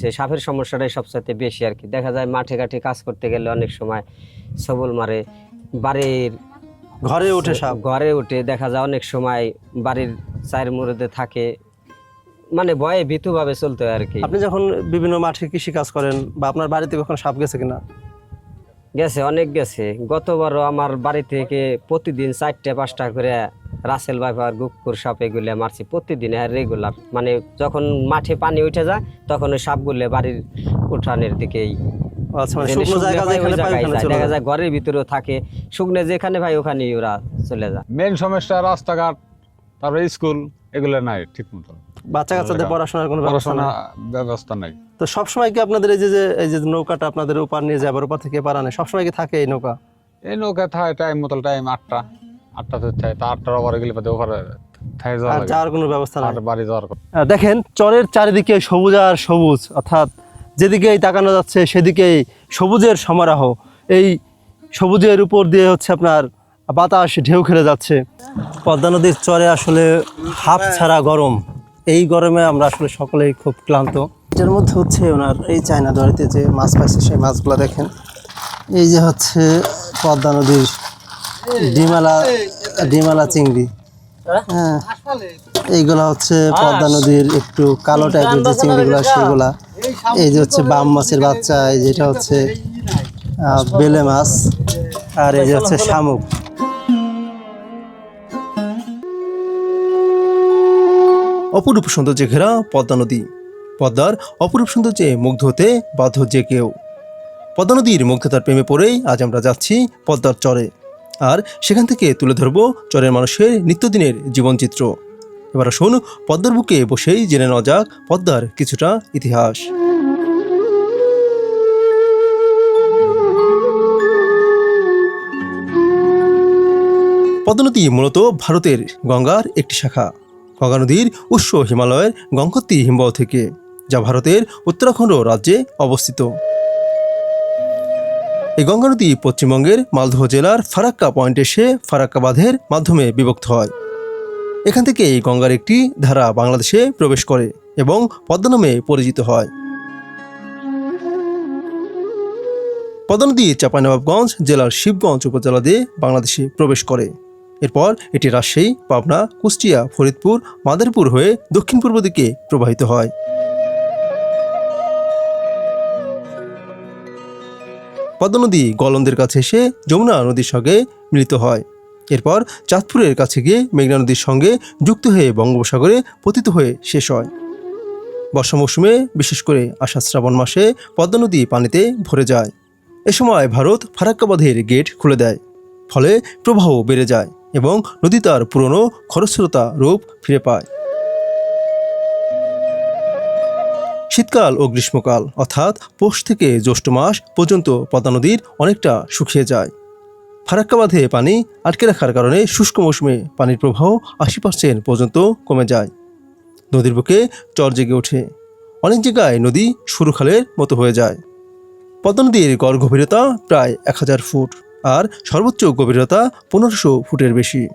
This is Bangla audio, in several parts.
যে সাপের সমস্যাটাই সবচাইতে বেশি আর কি। দেখা যায় মাঠে ঘাটে কাজ করতে গেলে অনেক সময় সবল মারে বাড়ির ঘরে উঠে সাপ। ঘরে উঠে দেখা যায় অনেক সময় বাড়ির চায়ের মুরদে থাকে। মানে ভয়ে ভীতুভাবে চলতে হয় আর কি। আপনি যখন বিভিন্ন মাঠে কৃষি কাজ করেন বা আপনার বাড়িতে কখনো সাপ গেছে কিনা? গেছে অনেক গেছে। গতবারও আমার বাড়ি থেকে প্রতিদিন চারটে পাঁচটা করে রাসেল বাইপার গুকুর সাপ এগুলো মারছি প্রতিদিন রেগুলার মানে যখন মাঠে পানি উঠে যায় তখন ওই সাপগুলো বাড়ির উঠানের দিকেই। আচ্ছা মানে ওখানে দেখা যায়। ঘরের ভিতরেও থাকে। শুকনো যেখানে ভাই ওখানেই ওরা চলে যায়। মেন সমস্যা রাস্তাঘাট তারপরে স্কুল এগুলো নাই ঠিক মতো বাচ্চা কাচ্চাদের পড়াশোনার কোনো ব্যবস্থা পড়াশোনা ব্যবস্থা নাই। তো সবসময় কি আপনাদের এই যে এই যে নৌকাটা আপনাদের ওপার নিয়ে যাবার ওপার থেকে এপার আনে সবসময় কি থাকে এই নৌকা? এই নৌকা থাকে টাইম মতো টাইম আটটা। আটটা থেকে থাকে তা আটটার ওপরে গেলে পাতে যাওয়া আর যাওয়ার কোনো ব্যবস্থা নেই? বাড়ি যাওয়ার। দেখেন চরের চারিদিকে সবুজ আর সবুজ অর্থাৎ যেদিকেই তাকানো যাচ্ছে সেদিকেই সবুজের সমারোহ। এই সবুজের উপর দিয়ে হচ্ছে আপনার বাতাস ঢেউ খেলে যাচ্ছে। পদ্মা নদীর চরে আসলে হাফ ছাড়া গরম। এই গরমে আমরা আসলে সকলেই খুব ক্লান্ত। এটার মধ্যে হচ্ছে ওনার এই চায়না দড়িতে যে মাছ পাইছে, সেই মাছগুলো দেখেন। এই যে হচ্ছে পদ্মা নদীর ডিমালা ডিমালা চিংড়ি। হ্যাঁ এইগুলা হচ্ছে পদ্মা নদীর একটু কালো টাইপের যে চিংড়িগুলো, সেগুলা। এই যে হচ্ছে বাম মাছের বাচ্চা, এই যেটা হচ্ছে বেলে মাছ। আর এই যে হচ্ছে শামুক। অপরূপ সৌন্দর্যে ঘেরা পদ্মা নদী। পদ্মার অপরূপ সৌন্দর্যে মুগ্ধ হতে বাধ্য যে কেউ। পদ্মা নদীর মুগ্ধতার প্রেমে পড়েই আজ আমরা যাচ্ছি পদ্মার চরে। আর সেখান থেকে তুলে ধরব চরের মানুষের নিত্যদিনের জীবনচিত্র। এবার আসুন পদ্মার বুকে বসেই জেনে নেওয়া যাক পদ্মার কিছুটা ইতিহাস। পদ্মা নদী মূলত ভারতের গঙ্গার একটি শাখা। গঙ্গা নদীর উৎস হিমালয়ের গঙ্গোত্রী হিমবাহ থেকে, যা ভারতের উত্তরাখণ্ড রাজ্যে অবস্থিত। এই গঙ্গা নদী পশ্চিমবঙ্গের মালদহ জেলার ফারাক্কা পয়েন্টে এসে ফারাক্কা বাঁধের মাধ্যমে বিভক্ত হয়। এখান থেকে এই গঙ্গার একটি ধারা বাংলাদেশে প্রবেশ করে এবং পদ্মা নামে পরিচিত হয়। পদ্মা নদী চাঁপাইনবাবগঞ্জ জেলার শিবগঞ্জ উপজেলা দিয়ে বাংলাদেশে প্রবেশ করে। এরপর এটি রাজশাহী, পাবনা, কুষ্টিয়া, ফরিদপুর, মাদারীপুর হয়ে দক্ষিণ পূর্ব দিকে প্রবাহিত হয়। পদ্মা নদী গলন্দের কাছে এসে যমুনা নদীর সঙ্গে মিলিত হয়। এরপর চাঁদপুরের কাছে গিয়ে মেঘনা নদীর সঙ্গে যুক্ত হয়ে বঙ্গোপসাগরে পতিত হয়ে শেষ হয়। বর্ষা মৌসুমে বিশেষ করে আষাঢ় শ্রাবণ মাসে পদ্মা নদী পানিতে ভরে যায়। এ সময় ভারত ফারাক্কা বাঁধের গেট খুলে দেয়, ফলে প্রবাহ বেড়ে যায়। এবং নদী তার পুরনো খরস্রোতা রূপ ফিরে পায়। শীতকাল ও গ্রীষ্মকাল, অর্থাৎ পৌষ থেকে জ্যৈষ্ঠ মাস পর্যন্ত পদ্মা নদীর অনেকটা শুকিয়ে যায়। ফারাক্কা বাঁধে পানি আটকে রাখার কারণে শুষ্ক মৌসুমে পানির প্রবাহ আশি পার্সেন্ট পর্যন্ত কমে যায়। নদীর বুকে চর জেগে ওঠে। অনেক জায়গায় নদী সরু খালের মতো হয়ে যায়। পদ্মা নদীর গড় গভীরতা প্রায় এক হাজার ফুট। আর সর্বোচ্চ গভীরতা পনেরোশো ফুটের বেশি।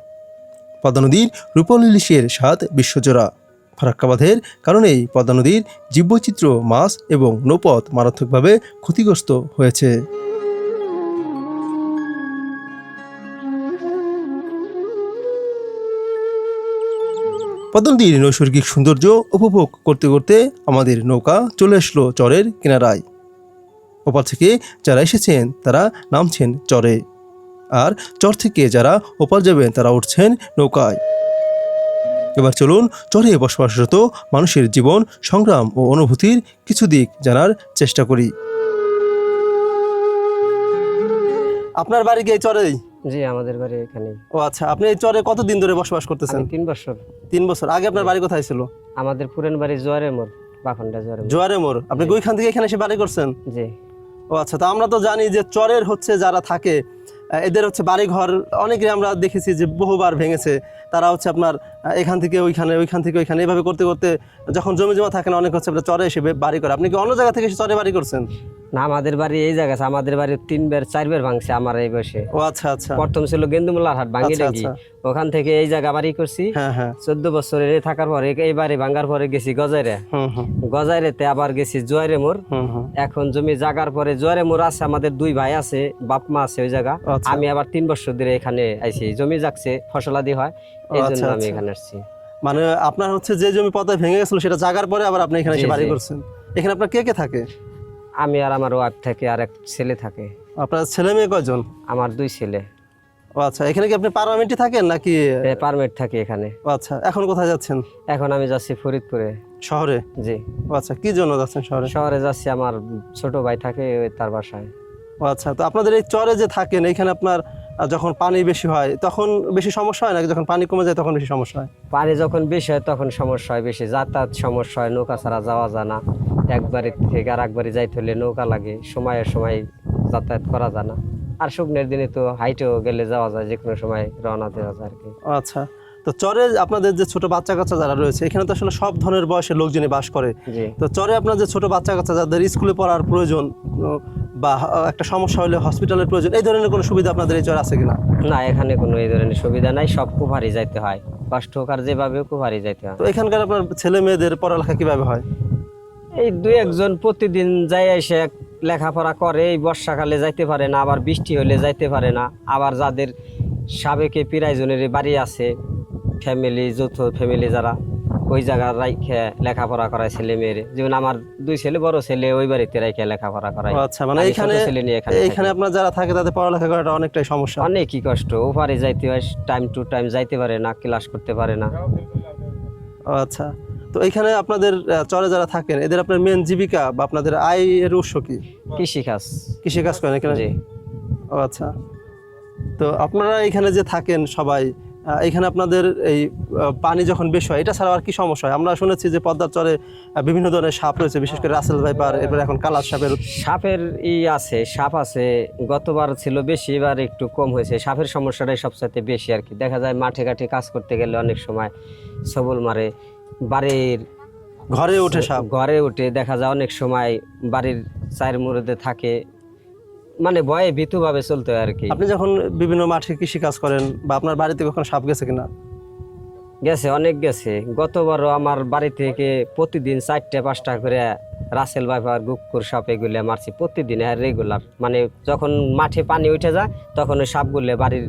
পদ্মা নদীর রূপল ইলিশের স্বাদ বিশ্বজোড়া। ফারাক্কা বাঁধের কারণেই পদ্মা নদীর জীববৈচিত্র্য মাছ এবং নৌপথ মারাত্মকভাবে ক্ষতিগ্রস্ত হয়েছে। পদ্মা নদীর নৈসর্গিক সৌন্দর্য উপভোগ করতে করতে আমাদের নৌকা চলে আসলো চরের কিনারায়। ওপার থেকে যারা এসেছেন তারা নামছেন চরে। আর চর থেকে যারা ওপার যাবেন তারা উঠছেন নৌকায়। এবার চলুন চরে বসবাসরত মানুষের জীবন সংগ্রাম ও অনুভূতির কিছু দিক জানার চেষ্টা করি। আপনার বাড়ি কি এই চরেই জি আমাদের বাড়ি এখানে ও আচ্ছা আপনি এই চরে কতদিন ধরে বসবাস করতেছেন? তিন বছর। তিন বছর। আগে আপনার বাড়ি কোথায় ছিল? আমাদের পুরান বাড়ি জোয়ারে মোর বাখন্ডা জোয়ারে মোড়। জোয়ারে মোড়। আপনি গুইখান থেকে এখানে এসে বাড়ি করছেন? জি। ও আচ্ছা তো আমরা তো জানি যে চরের হচ্ছে যারা থাকে, এদের হচ্ছে বাড়িঘর অনেকে আমরা দেখেছি যে বহুবার ভেঙেছে, তারা হচ্ছে আপনার এখান থেকে ওইখানে ওইখান থেকে ওইখানে এইভাবে করতে করতে যখন জমি জমা থাকে না অনেক হচ্ছে চরে এসে বাড়ি করে। আপনি কি অন্য জায়গা থেকে এসে চরে বাড়ি করছেন? না আমাদের বাড়ি এই জায়গা আছে। আমাদের বাড়ি তিনবার চারবার ভাঙছে আমার এই বসে ও আচ্ছা আচ্ছা। প্রথম ছিল গেন্দুমুলার হাট ভাঙ্গি আচ্ছা, ডাঙ্গি আচ্ছা। ওখান থেকে এই জায়গা বাড়ি করছি। হ্যাঁ হ্যাঁ। চোদ্দ বছরের থাকার পরে এই বাড়ি ভাঙ্গার পরে গেছি গজাইরে। গজাইরেতে আবার গেছি জোয়ারে হুম এখন জমি জাগার পরে জোয়ারে মোর আছে আমাদের দুই ভাই আছে বাপ মা আছে ওই জায়গা। আচ্ছা। আমি আবার তিন বছর ধরে এখানে আইছি। জমি জাগছে ফসলাদি হয়। এই আচ্ছা, জন্য আমি আচ্ছা। এখানে আসছি। মানে আপনার হচ্ছে যে জমি পতায় ভেঙে গেছিল সেটা জাগার পরে আবার আপনি এখানে এসে বাড়ি করছেন। এখানে আপনার কে কে থাকে? আমি আর আমার ওয়াইফ থাকে আর এক ছেলে থাকে। আপনার ছেলে মেয়ে কয়জন? আমার দুই ছেলে। ও আচ্ছা এখানে কি আপনি পার্লামেন্টে থাকেন নাকি? পারমিট থাকে এখানে। ও আচ্ছা এখন কোথায় যাচ্ছেন? এখন আমি যাচ্ছি ফরিদপুরে। শহরে? জি। ও আচ্ছা কি জন্য যাচ্ছেন শহরে? শহরে যাচ্ছি আমার ছোট ভাই থাকে তার বাসায়। ও আচ্ছা তো আপনাদের এই চরে যে থাকেন এখানে আপনার যখন পানি বেশি হয় তখন বেশি সমস্যা হয় নাকি? যখন পানি কমে যায় তখন বেশি সমস্যা হয়? পানি যখন বেশি হয় তখন সমস্যা হয় বেশি। যাতায়াত সমস্যা হয় নৌকা ছাড়া যাওয়া যায় না। একবারে থেকে আর একবারে যাইতে হলে নৌকা লাগে সময়ের সময় যাতায়াত করা যায় না। আর শুকনের দিনে তো হাইটেও গেলে যাওয়া যায় যে কোনো সময় রওনা দেওয়া যায় আর কি। আচ্ছা। তো চরে আপনাদের যে ছোট বাচ্চা কাচ্চা যারা রয়েছে এখানে তো আসলে সব ধরনের বয়সের লোকজনই বাস করে। তো চরে আপনার যে ছোট বাচ্চা কাচ্চা যাদের স্কুলে পড়ার প্রয়োজন বা একটা সমস্যা হলে হসপিটালের প্রয়োজন এই ধরনের কোনো সুবিধা আপনাদের এই চরে আছে কিনা? না এখানে কোনো এই ধরনের সুবিধা নাই সব কুভারি যাইতে হয়। কষ্ট হোক আর যেভাবে কুভারি যাইতে হয়। তো এখানকার আপনার ছেলে মেয়েদের পড়ালেখা কীভাবে হয়? এই দুই একজন প্রতিদিন যাই এসে লেখাপড়া করে এই বর্ষাকালে যাইতে পারে না আবার বৃষ্টি হলে যাইতে পারে না। আবার যাদের সাবেকে প্রায়জনের বাড়ি আছে ফ্যামিলি যৌথ ফ্যামিলি যারা ওই জায়গায় রাইখে লেখাপড়া করায় ছেলে মেয়েরে। যেমন আমার দুই ছেলে বড় ছেলে ওই বাড়িতে রাইখে লেখাপড়া করায়। আচ্ছা মানে এখানে ছেলে নিয়ে এখানে এইখানে থাকি। আপনার যারা থাকে তাদের পড়ালেখা করাটা অনেকটাই সমস্যা। অনেকই কষ্ট। ওপারে যাইতে হয় টাইম টু টাইম যাইতে পারে না ক্লাস করতে পারে না। আচ্ছা। তো এইখানে আপনাদের চরে যারা থাকেন এদের আপনার মেন জীবিকা বা আপনাদের আয়ের উৎস কি? কৃষিকাজ। কৃষি কাজ করেন এখানে? জি। ও আচ্ছা। তো আপনারা এখানে যে থাকেন সবাই এখানে আপনাদের এই পানি যখন বেশি হয় এটা ছাড়া আর কি সমস্যা হয়? আমরা শুনেছি যে পদ্মার চরে বিভিন্ন ধরনের সাপ রয়েছে বিশেষ করে রাসেল ভাইপার এরপরে এখন কালার সাপের সাপের ই আছে সাপ আছে গতবার ছিল বেশি এবার একটু কম হয়েছে। সাপের সমস্যাটাই সবচাইতে বেশি আর কি। দেখা যায় মাঠে ঘাটে কাজ করতে গেলে অনেক সময় সবল মারে। বাড়ির ঘরে ওঠে সাপ। ঘরে উঠে দেখা যায় অনেক সময় বাড়ির চায়ের মুরদে থাকে মানে ভয়ে ভীতুভাবে চলতে হয় আর কি। আপনি যখন বিভিন্ন মাঠে কৃষি কাজ করেন বা আপনার বাড়িতে কখন সাপ গেছে কিনা? গেছে অনেক গেছে। গতবারও আমার বাড়ি থেকে প্রতিদিন চারটে পাঁচটা করে রাসেল বাইফার গুকুর সাপ এগুলো মারছি প্রতিদিন হ্যাঁ রেগুলার মানে যখন মাঠে পানি উঠে যায় তখন ওই সাপগুলো বাড়ির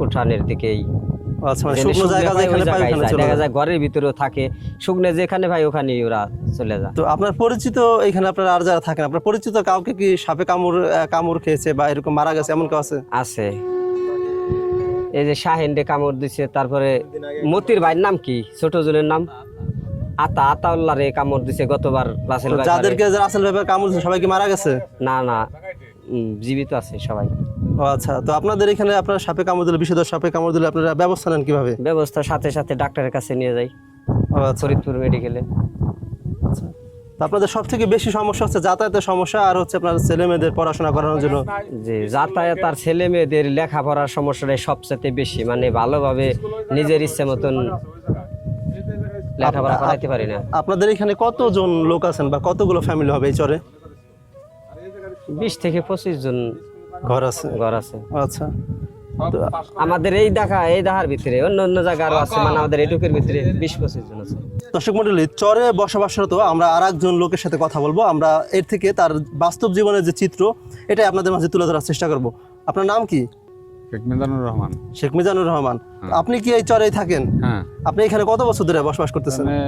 উঠানের দিকেই আচ্ছা মানে শুকনো শুকনো জায়গা যেখানে ওই ওখানে চলে দেখা যায়। যায় ঘরের ভিতরেও থাকে শুকনো যেখানে ভাই ওখানেই ওরা চলে যায়। তো আপনার পরিচিত এখানে আপনার আর যারা থাকেন আপনার পরিচিত কাউকে কি সাপে কামড় কামড় খেয়েছে বা এরকম মারা গেছে এমন কেউ আছে? আছে। এই যে শাহিনডে কামড় দিছে তারপরে মতির ভাইয়ের নাম কি? ছোট জনের নাম? আতা আতাউল্লাহ রে কামড় দিছে গতবার রাসেল যাদেরকে আসল ব্যাপারে কামড় সবাই কি মারা গেছে? না না জীবিত আছে সবাই। ও আচ্ছা তো আপনাদের এখানে আপনার সাপে কামড় দিলে বিষধর সাপে কামড় দিলে আপনারা ব্যবস্থা নেন কীভাবে? ব্যবস্থা সাথে সাথে ডাক্তারের কাছে নিয়ে যাই আচ্ছা। ফরিদপুর মেডিকেলে আচ্ছা। তো আপনাদের সব থেকে বেশি সমস্যা হচ্ছে যাতায়াতের সমস্যা আর হচ্ছে আপনার ছেলে মেয়েদের পড়াশোনা করানোর জন্য? যে যাতায়াত আর ছেলে মেয়েদের লেখাপড়ার সমস্যাটাই সবচেয়ে বেশি মানে ভালোভাবে নিজের ইচ্ছে মতন লেখাপড়া করাইতে পারি না। আপনাদের এখানে কতজন লোক আছেন বা কতগুলো ফ্যামিলি হবে এই চরে? বিশ থেকে পঁচিশ জন ঘর আছে? ঘর আছে। আচ্ছা। আমাদের এই দেখা এই দেখার ভিতরে অন্য অন্য জায়গা আরও আছে মানে আমাদের এটুকের ভিতরে বিশ পঁচিশ জন আছে। দর্শক মন্ডলী চরে বসবাসরত আমরা আর একজন লোকের সাথে কথা বলব। আমরা এর থেকে তার বাস্তব জীবনের যে চিত্র এটাই আপনাদের মাঝে তুলে ধরার চেষ্টা করব। আপনার নাম কি? শেখ মিজানুর রহমান। শেখ মিজানুর রহমান। আপনি কি এই চরেই থাকেন? হ্যাঁ। আপনি এখানে কত বছর ধরে বসবাস করতেছেন? মানে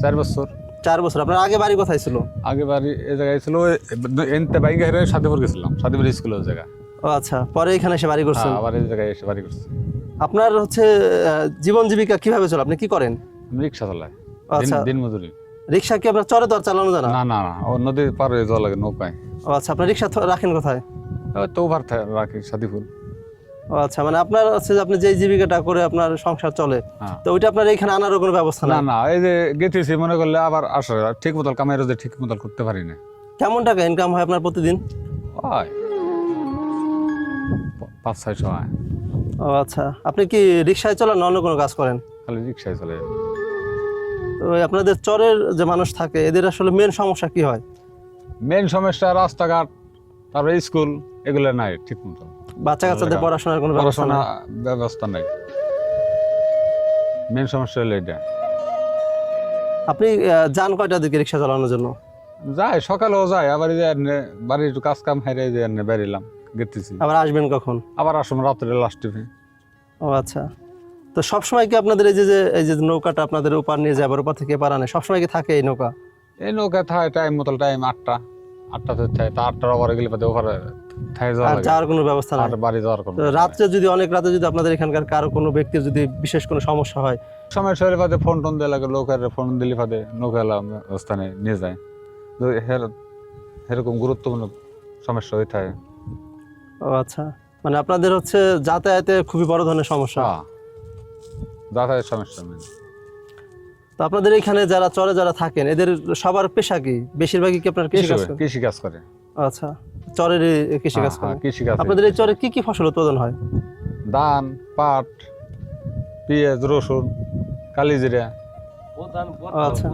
চার বছর। চার বছর। আপনার আগে বাড়ি কোথায় ছিল? আগে বাড়ি এই জায়গায় ছিল এনতে বাইক হেরে সাদেপুর গেছিলাম সাদেপুর স্কুলের জায়গা। ও আচ্ছা পরে এখানে এসে বাড়ি করছেন? হ্যাঁ, আবার এই জায়গায় এসে বাড়ি করছি। আপনার হচ্ছে জীবন জীবিকা কীভাবে চলে? আপনি কি করেন? আমি রিক্সা চালাই। আচ্ছা। দিন- মজুরি। রিক্সা কি আপনার চরে তো আর চালানো জানা না? না না ও নদী পার হয়ে যাওয়া লাগে নৌকায়। ও আচ্ছা আপনার রিক্সা রাখেন কোথায়? তো ওভার রাখি সাদিপুর ও আচ্ছা মানে আপনার হচ্ছে যে আপনি যেই জীবিকাটা করে আপনার সংসার চলে হ্যাঁ। তো ওইটা আপনার এখানে আনারও কোনো ব্যবস্থা না না এই যে গেতেছি মনে করলে আবার আসে ঠিক মতো কামাই রোজে ঠিক মতো করতে পারি না। কেমন টাকা ইনকাম হয় আপনার প্রতিদিন? পাঁচ ছয়শো হয়। ও আচ্ছা আপনি কি রিক্সায় চলেন অন্য কোনো কাজ করেন? খালি রিক্সায় চলে তো আপনাদের চরের যে মানুষ থাকে এদের আসলে মেন সমস্যা কি হয়? মেন সমস্যা রাস্তাঘাট তারপরে স্কুল এগুলো নাই ঠিক মতো বাচ্চা কাচ্চাদের পড়াশোনার কোনো পড়াশোনা ব্যবস্থা নাই। মেন সমস্যা হলো এটা। আপনি যান কয়টা দিকে রিক্সা চালানোর জন্য? যায় সকালেও যায় আবার বাড়ির একটু কাজ কাম হাইরে যে এনে বেরিলাম গেতেছি। আবার আসবেন কখন? আবার আসম রাত্রে লাস্ট টিপে ও আচ্ছা। তো সবসময় কি আপনাদের এই যে এই যে নৌকাটা আপনাদের ওপার নিয়ে যায় আবার ওপার থেকে এপার আনে? সবসময় কি থাকে এই নৌকা? এই নৌকা থাকে টাইম মতো টাইম আটটা। আটটা থেকে থাকে তা আটটার ওপরে গেলে পাতে যাওয়া আর যাওয়ার কোনো ব্যবস্থা নাই। বাড়ি যাওয়ার কোনো রাত্রে যদি অনেক রাতে যদি আপনাদের এখানকার কারও কোনো ব্যক্তির যদি বিশেষ কোনো সমস্যা হয়? সময় শরীরে পাতে ফোন টোন লাগে লোকের ফোন দিলে নৌকা স্থানে নিয়ে যায়। এরকম গুরুত্বপূর্ণ সমস্যা হয়ে। থাকে ও আচ্ছা। মানে আপনাদের হচ্ছে যাতায়াতে খুবই বড় ধরনের সমস্যা। হ্যাঁ। যাতায়াতের সমস্যা তো আপনাদের এখানে যারা চরে যারা থাকেন এদের সবার পেশা কি? বেশিরভাগই কি আপনার কৃষি কাজ কৃষি কাজ করে। আচ্ছা। চরের কৃষি কাজ হ্যাঁ, করেন। হ্যাঁ, আপনাদের এই চরে কি কি ফসল উৎপাদন হয়? ধান পাট পেঁয়াজ রসুন কালিজিরা আচ্ছা।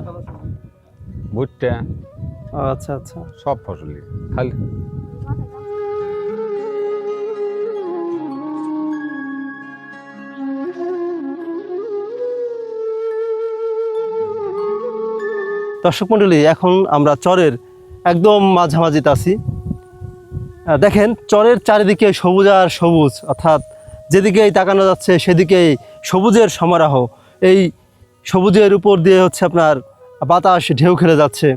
ভুট্টা। আচ্ছা আচ্ছা। সব ফসলই খালি। দর্শক মণ্ডলী এখন আমরা চরের একদম মাঝামাঝিতে আছি। দেখেন, চরের চারিদিকে সবুজ আর সবুজ, অর্থাৎ যেদিকেই তাকানো যাচ্ছে সেদিকেই সবুজের সমারোহ। এই সবুজের উপর দিয়ে হচ্ছে আপনার বাতাস, ঢেউ খেলে যাচ্ছে।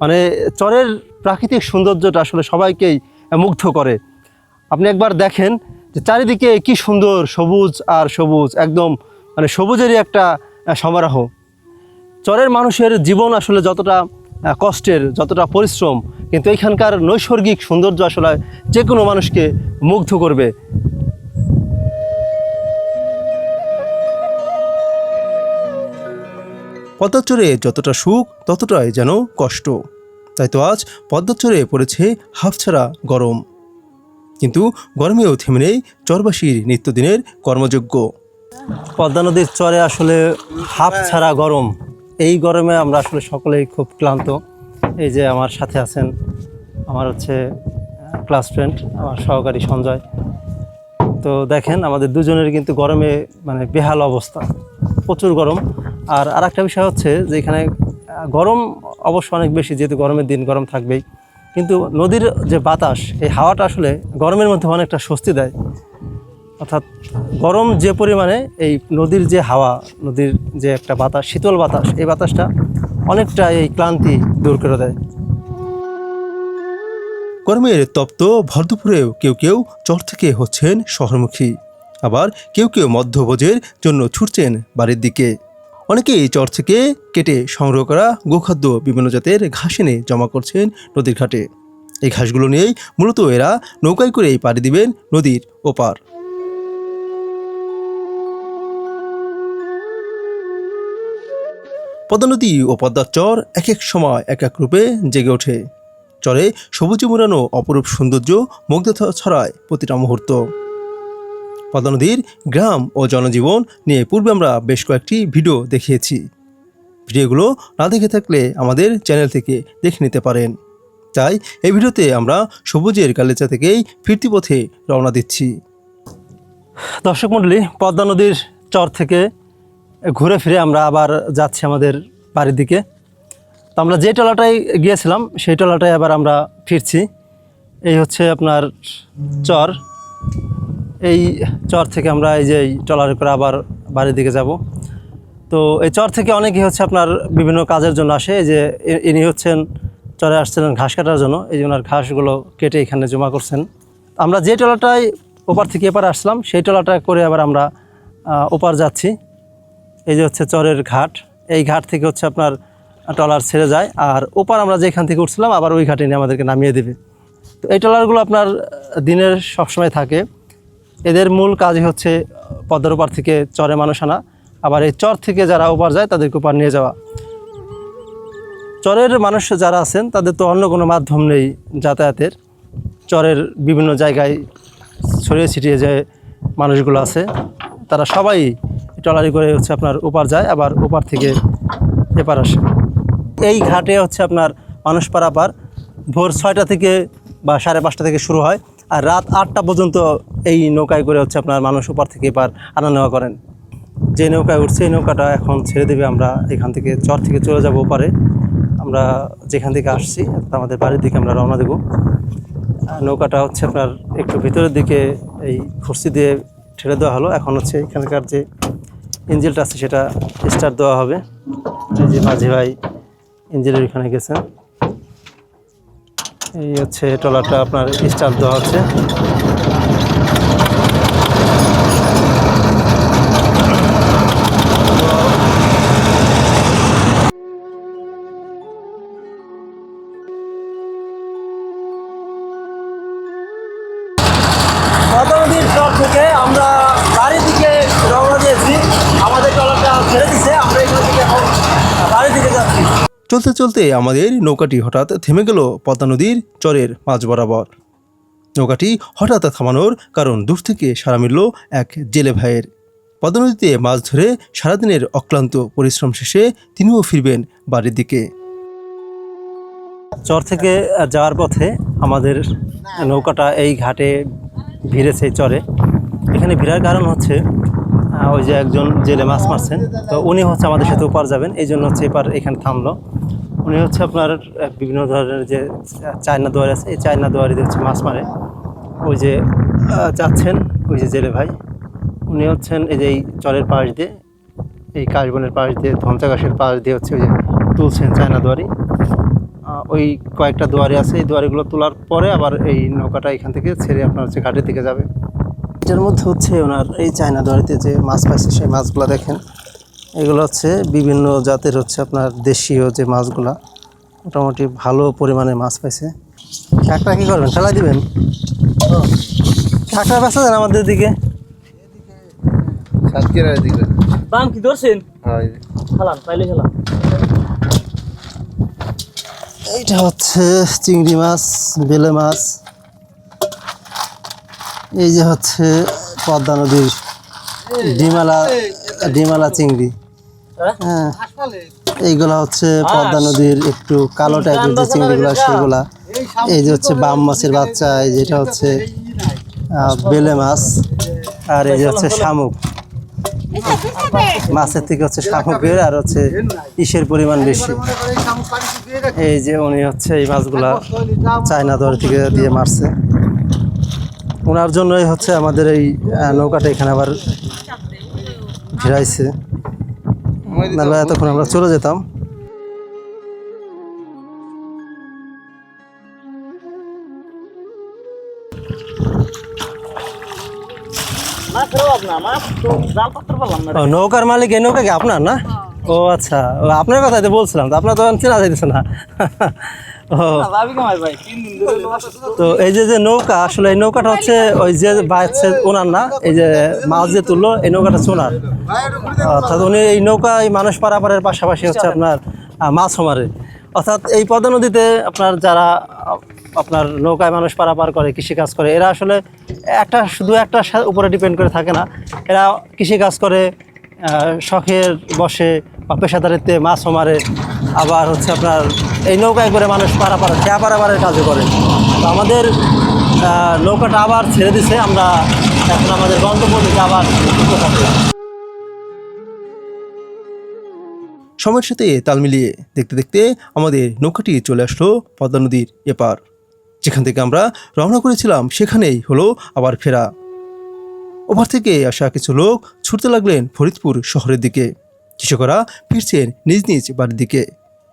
মানে চরের প্রাকৃতিক সৌন্দর্যটা আসলে সবাইকেই মুগ্ধ করে। আপনি একবার দেখেন যে চারিদিকে কি সুন্দর সবুজ আর সবুজ, একদম মানে সবুজেরই একটা সমারোহ। চরের মানুষের জীবন আসলে যতটা কষ্টের যতটা পরিশ্রম কিন্তু এখানকার নৈসর্গিক সৌন্দর্য আসলে যে কোনো মানুষকে মুগ্ধ করবে। পদ্মাচরে যতটা সুখ ততটাই যেন কষ্ট। তাই তো আজ পদ্মাচরে পড়েছে হাফছাড়া গরম। কিন্তু গরমেও থেমে নেই চরবাসীর নিত্যদিনের কর্মযোগ্য পদ্মা নদীর চরে আসলে হাফ ছাড়া গরম। এই গরমে আমরা আসলে সকলেই খুব ক্লান্ত। এই যে আমার সাথে আছেন আমার হচ্ছে ক্লাস ফ্রেন্ড আমার সহকারী সঞ্জয়। তো দেখেন, আমাদের দুজনের কিন্তু গরমে মানে বেহাল অবস্থা, প্রচুর গরম। আর আর একটা বিষয় হচ্ছে যে এখানে গরম অবশ্য অনেক বেশি, যেহেতু গরমের দিন, গরম থাকবেই। কিন্তু নদীর যে বাতাস, এই হাওয়াটা আসলে গরমের মধ্যে অনেকটা স্বস্তি দেয়। অর্থাৎ গরম যে পরিমাণে এই নদীর যে হাওয়া, নদীর যে একটা বাতাস, শীতল বাতাস, এই বাতাসটা অনেকটা এই ক্লান্তি দূর করে দেয়। গরমের তপ্ত ভরদুপুরেও কেউ কেউ চর থেকে হচ্ছেন শহরমুখী। আবার কেউ কেউ মধ্যভোজের জন্য ছুটছেন বাড়ির দিকে। অনেকেই চর থেকে কেটে সংগ্রহ করা গোখাদ্য বিভিন্ন জাতের ঘাস এনে জমা করছেন নদীর ঘাটে। এই ঘাসগুলো নিয়েই মূলত এরা নৌকায় করেই পাড়ি দিবেন নদীর ওপার। পদ্মা নদী ও পদ্মার চর এক এক সময় এক এক রূপে জেগে ওঠে। চরে সবুজে মোড়ানো অপরূপ সৌন্দর্য মুগ্ধতা ছড়ায় প্রতিটা মুহূর্ত। পদ্মা নদীর গ্রাম ও জনজীবন নিয়ে পূর্বে আমরা বেশ কয়েকটি ভিডিও দেখিয়েছি। ভিডিওগুলো না দেখে থাকলে আমাদের চ্যানেল থেকে দেখে নিতে পারেন। তাই এই ভিডিওতে আমরা সবুজের গালিচা থেকেই ফিরতি পথে রওনা দিচ্ছি। দর্শক মণ্ডলী পদ্মা নদীর চর থেকে ঘুরে ফিরে আমরা আবার যাচ্ছি আমাদের বাড়ির দিকে। তো আমরা যে টলাটায় গিয়েছিলাম, সেই টলাটায় আবার আমরা ফিরছি। এই হচ্ছে আপনার চর। এই চর থেকে আমরা এই যে এই ট্রলারে করে আবার বাড়ির দিকে যাব। তো এই চর থেকে অনেকেই হচ্ছে আপনার বিভিন্ন কাজের জন্য আসে। এই যে ইনি হচ্ছেন, চরে আসছিলেন ঘাস কাটার জন্য। এই যে ওনার ঘাসগুলো কেটে এখানে জমা করছেন। আমরা যে টলাটায় ওপার থেকে এপার আসলাম সেই টলাটা করে আবার আমরা ওপার যাচ্ছি। এই যে হচ্ছে চরের ঘাট, এই ঘাট থেকে হচ্ছে আপনার ট্রলার ছেড়ে যায়। আর ওপার আমরা যেখান থেকে উঠছিলাম, আবার ওই ঘাটে নিয়ে আমাদেরকে নামিয়ে দেবে। তো এই ট্রলারগুলো আপনার দিনের সবসময় থাকে। এদের মূল কাজই হচ্ছে পদ্মার ওপার থেকে চরে মানুষ আনা। আবার এই চর থেকে যারা ওপার যায়, তাদেরকে ওপার নিয়ে যাওয়া। চরের মানুষ যারা আছেন, তাদের তো অন্য কোনো মাধ্যম নেই যাতায়াতের। চরের বিভিন্ন জায়গায় ছড়িয়ে ছিটিয়ে যে মানুষগুলো আছে, তারা সবাই ট্রলারি করে হচ্ছে আপনার ওপার যায়, আবার ওপার থেকে এপার আসে। এই ঘাটে হচ্ছে আপনার মানুষ পারাপার ভোর ছয়টা থেকে বা সাড়ে পাঁচটা থেকে শুরু হয়, আর রাত আটটা পর্যন্ত এই নৌকায় করে হচ্ছে আপনার মানুষ ওপার থেকে এপার আনা নেওয়া করেন। যে নৌকায় উঠছে, এই নৌকাটা এখন ছেড়ে দেবে, আমরা এখান থেকে চর থেকে চলে যাব ওপারে। আমরা যেখান থেকে আসছি, আমাদের বাড়ির দিকে আমরা রওনা দেবো। নৌকাটা হচ্ছে আপনার একটু ভিতরের দিকে এই খরচি দিয়ে ছেড়ে দেওয়া হলো। এখন হচ্ছে এখানকার যে ইঞ্জিলটা আছে সেটা স্টার্ট দেওয়া হবে। এই যে মাঝি ভাই ইঞ্জিলের এখানে গেছেন এই হচ্ছে টলারটা আপনার স্টার দেওয়া হচ্ছে। চলতে চলতে আমাদের নৌকাটি হঠাৎ থেমে গেল পদ্মা নদীর চরের মাঝ বরাবর। নৌকাটি হঠাৎ থামানোর কারণ দূর থেকে সারা মিলল এক জেলে ভাইয়ের। পদ্মা নদীতে মাছ ধরে সারাদিনের অক্লান্ত পরিশ্রম শেষে তিনিও ফিরবেন বাড়ির দিকে। চর থেকে যাওয়ার পথে আমাদের নৌকাটা এই ঘাটে ভিড়েছে চরে। এখানে ভিড়ার কারণ হচ্ছে ওই যে একজন জেলে মাছ মারছেন। তো উনি হচ্ছে আমাদের সাথে উপার যাবেন। এই জন্য হচ্ছে এপার এখানে থামলো। উনি হচ্ছে আপনার বিভিন্ন ধরনের যে চায়না দুয়ারি আছে, এই চায়না দুয়ারি দিয়ে হচ্ছে মাছ মারে। ওই যে যাচ্ছেন ওই যে জেলে ভাই। উনি হচ্ছেন এই যে এই চরের পাশ দিয়ে, এই কাশবনের পাশ দিয়ে ধমচা গাছের পাশ দিয়ে হচ্ছে ওই যে তুলছেন চায়না দুয়ারি। ওই কয়েকটা দুয়ারি আছে। এই দুয়ারিগুলো তোলার পরে আবার এই নৌকাটা এখান থেকে ছেড়ে আপনার হচ্ছে ঘাটের দিকে যাবে। এটার মধ্যে হচ্ছে ওনার এই চায়না দুয়ারিতে যে মাছ পাইছে সেই মাছগুলো দেখেন। এগুলো হচ্ছে বিভিন্ন জাতের হচ্ছে আপনার দেশীয় যে মাছগুলা মোটামুটি ভালো পরিমাণে মাছ পাইছে। কাঁকড়া কী করবেন? ফেলাই দিবেন? কাঁকড়া বেচা দেন আমাদের দিকে? দাম কি ধরছেন? খেলাম তাইলে খেলাম এইটা হচ্ছে চিংড়ি মাছ বেলে মাছ। এই যে হচ্ছে পদ্মা নদীর ডিমালা ডিমালা চিংড়ি। হ্যাঁ এইগুলা হচ্ছে পদ্মা নদীর একটু কালো টাইপের যে চিংড়িগুলো, সেগুলা। এই যে হচ্ছে বাম মাছের বাচ্চা, এই যেটা হচ্ছে বেলে মাছ, আর এই যে হচ্ছে শামুক। মাছের থেকে হচ্ছে শামুক শামুকের আর হচ্ছে ইসের পরিমাণ বেশি। এই যে উনি হচ্ছে এই মাছগুলা চায়না দর থেকে দিয়ে মারছে। ওনার জন্যই হচ্ছে আমাদের এই নৌকাটা এখানে আবার ভিড়াইছে নাহলে এতক্ষণ আমরা চলে যেতাম। নৌকার মালিক এই নৌকা কি আপনার না? ও আচ্ছা। আপনার কথাই তো বলছিলাম, তো আপনার তো চেনা যাইতেছে না। মাছ তো এই যে যে নৌকা আসলে এই নৌকাটা হচ্ছে ওই যে বাচ্চা ওনার না এই যে মাছ যে তুললো এই নৌকাটা ওনার। অর্থাৎ উনি এই নৌকায় মানুষ পারাপারের পাশাপাশি হচ্ছে আপনার মাছও মারে অর্থাৎ এই পদ্মা নদীতে আপনার যারা আপনার নৌকায় মানুষ পারাপার করে কৃষিকাজ করে এরা আসলে একটা শুধু একটা উপরে ডিপেন্ড করে থাকে না। এরা কৃষিকাজ করে শখের বসে বা পেশাদারিত্বে মাছ মারে আবার হচ্ছে আপনার এই নৌকায় করে মানুষ পারাপার খেয়া পারাপারের কাজও করে। তো আমাদের নৌকাটা আবার ছেড়ে দিছে, আমরা এখন আমাদের গন্তব্য আবার সময়ের সাথে তাল মিলিয়ে দেখতে দেখতে আমাদের নৌকাটি চলে আসলো পদ্মা নদীর এপার। যেখান থেকে আমরা রওনা করেছিলাম, সেখানেই হলো আবার ফেরা। ওপার থেকে আসা কিছু লোক ছুটতে লাগলেন ফরিদপুর শহরের দিকে। কৃষকরা ফিরছেন নিজ নিজ বাড়ির দিকে।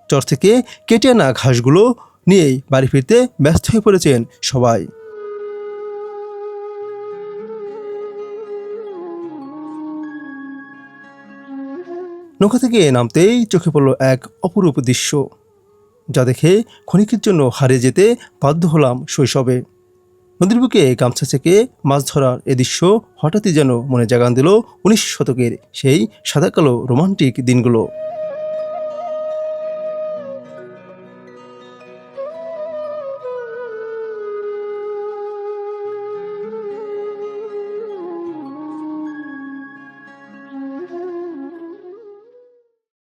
চর থেকে কেটে আনা ঘাসগুলো নিয়েই বাড়ি ফিরতে ব্যস্ত হয়ে পড়েছেন সবাই। নৌকা থেকে নামতেই চোখে পড়ল এক অপরূপ দৃশ্য, যা দেখে ক্ষণিকের জন্য হারিয়ে যেতে বাধ্য হলাম শৈশবে। নদীর বুকে গামছা থেকে মাছ ধরার এ দৃশ্য হঠাৎই যেন মনে জাগান দিল উনিশ শতকের সেই সাদাকালো রোমান্টিক দিনগুলো।